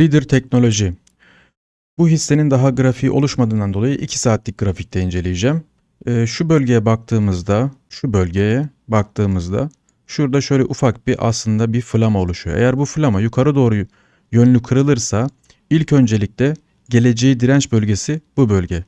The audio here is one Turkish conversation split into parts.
Leader Teknoloji. Bu hissenin daha grafiği oluşmadığından dolayı 2 saatlik grafikte inceleyeceğim. Ee, şu bölgeye baktığımızda, şu bölgeye baktığımızda şurada şöyle ufak bir aslında bir flama oluşuyor. Eğer bu flama yukarı doğru yönlü kırılırsa ilk öncelikle geleceği direnç bölgesi bu bölge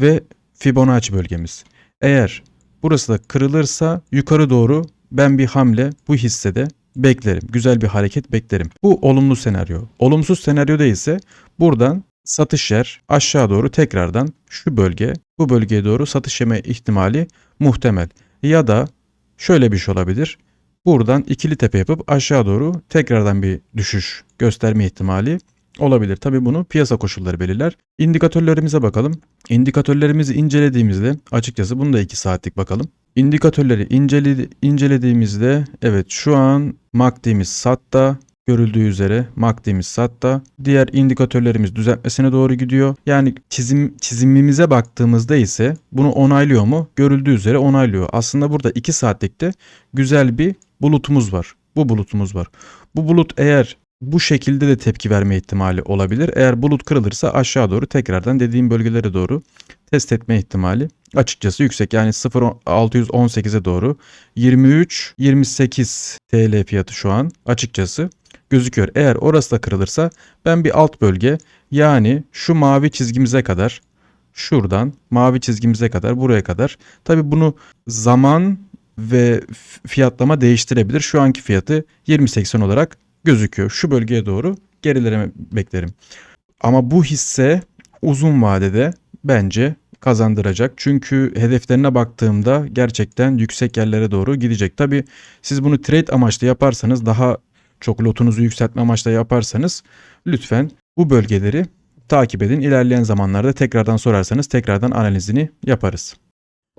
ve Fibonacci bölgemiz. Eğer burası da kırılırsa yukarı doğru ben bir hamle bu hissede beklerim. Güzel bir hareket beklerim. Bu olumlu senaryo. Olumsuz senaryoda ise buradan satış yer aşağı doğru tekrardan şu bölge bu bölgeye doğru satış yeme ihtimali muhtemel. Ya da şöyle bir şey olabilir. Buradan ikili tepe yapıp aşağı doğru tekrardan bir düşüş gösterme ihtimali olabilir. Tabi bunu piyasa koşulları belirler. İndikatörlerimize bakalım. İndikatörlerimizi incelediğimizde açıkçası bunu da 2 saatlik bakalım. İndikatörleri incele, incelediğimizde evet şu an MACD'miz satta görüldüğü üzere MACD'miz satta. Diğer indikatörlerimiz düzeltmesine doğru gidiyor. Yani çizim çizimimize baktığımızda ise bunu onaylıyor mu? Görüldüğü üzere onaylıyor. Aslında burada 2 saatlikte güzel bir bulutumuz var. Bu bulutumuz var. Bu bulut eğer bu şekilde de tepki verme ihtimali olabilir. Eğer bulut kırılırsa aşağı doğru tekrardan dediğim bölgelere doğru test etme ihtimali açıkçası yüksek. Yani 0.618'e doğru 23-28 TL fiyatı şu an açıkçası gözüküyor. Eğer orası da kırılırsa ben bir alt bölge yani şu mavi çizgimize kadar şuradan mavi çizgimize kadar buraya kadar tabi bunu zaman ve fiyatlama değiştirebilir. Şu anki fiyatı 20.80 olarak gözüküyor. Şu bölgeye doğru gerileme beklerim. Ama bu hisse uzun vadede bence kazandıracak. Çünkü hedeflerine baktığımda gerçekten yüksek yerlere doğru gidecek. Tabi siz bunu trade amaçlı yaparsanız daha çok lotunuzu yükseltme amaçlı yaparsanız lütfen bu bölgeleri takip edin. İlerleyen zamanlarda tekrardan sorarsanız tekrardan analizini yaparız.